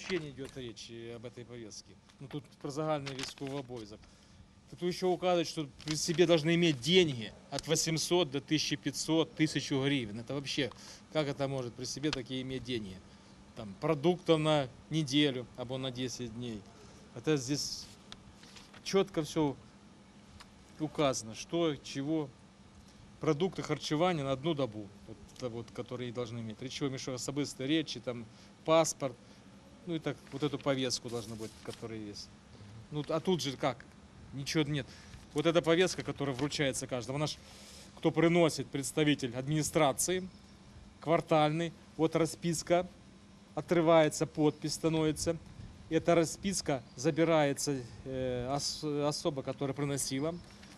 вообще не идет речи об этой повестке. Ну тут про загальный військовый обов'язок. Тут еще указывают, что при себе должны иметь деньги от 800 до 1500, 1000 гривен. Это вообще, как это может при себе такие иметь деньги? Там, продуктов на неделю, або на 10 дней. Это здесь четко все указано, что, чего. Продукты харчевания на одну добу, вот, вот, которые должны иметь. Речевой мешок, особистые речи, там, паспорт, ну и так, вот эту повестку должна быть, которая есть. Ну, а тут же как? Ничего нет. Вот эта повестка, которая вручается каждому, она ж, кто приносит представитель администрации, квартальный, вот расписка, отрывается, подпись становится. Эта расписка забирается э, ос- особа, которая приносила.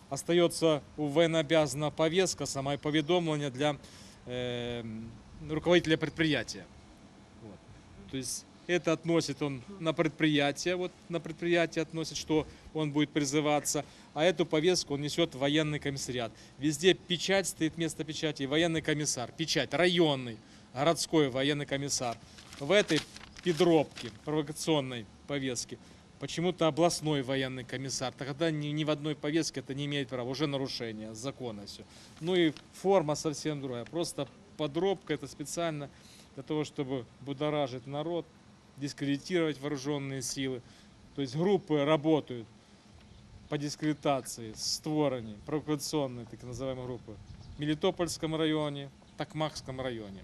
Остается у военнообязанного повестка, сама поведомление для э, руководителя предприятия. Вот. То есть это относит он на предприятие, вот на предприятие относит, что он будет призываться, а эту повестку он несет в военный комиссариат. Везде печать стоит, место печати, военный комиссар, печать районный, городской военный комиссар. В этой подробке провокационной повестки почему-то областной военный комиссар. Тогда ни, ни в одной повестке это не имеет права, уже нарушение закона все. Ну и форма совсем другая, просто подробка это специально для того, чтобы будоражить народ, дискредитировать вооруженные силы. То есть группы работают по дискредитации, створені, провокационные так называемые группы в Мелітопольському районі, Такмакському районі.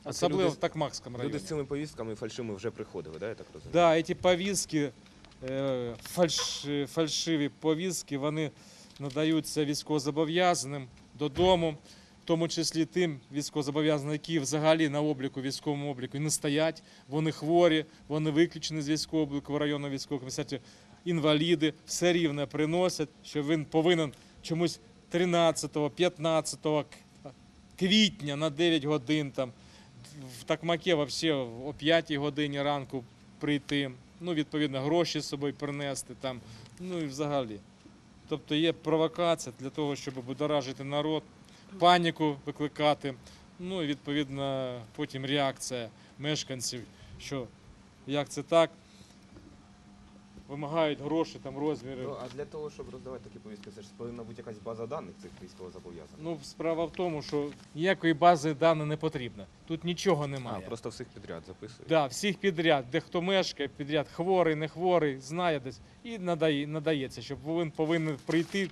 А це Особливо люди в з- Такмакському районі. Люди з цими повістками фальшивими вже приходили, да, я так розумію? Да, эти повістки, е, фальш, фальшиві повістки, вони надаються військовозобов'язаним додому, в тому числі тим військовозобов'язаним, які взагалі на обліку, військовому обліку не стоять, вони хворі, вони виключені з військового обліку в районному військовому комісаріаті, інваліди, все рівно приносять, що він повинен чомусь 13-го, 15 квітня на 9 годин там. В Такмаке вообще о 5 годині ранку прийти, ну, відповідно, гроші з собою принести там, ну і взагалі. Тобто є провокація для того, щоб будоражити народ, паніку викликати, ну і відповідно потім реакція мешканців, що як це так, вимагають гроші, там розміри. Ну, а для того, щоб роздавати такі повістки, це ж повинна бути якась база даних цих військовозобов'язаних. Ну, справа в тому, що ніякої бази даних не потрібно. Тут нічого а, немає. просто всіх підряд записують. Да, всіх підряд, де хто мешкає, підряд хворий, не хворий, знає десь і надає, надається, щоб він повинен прийти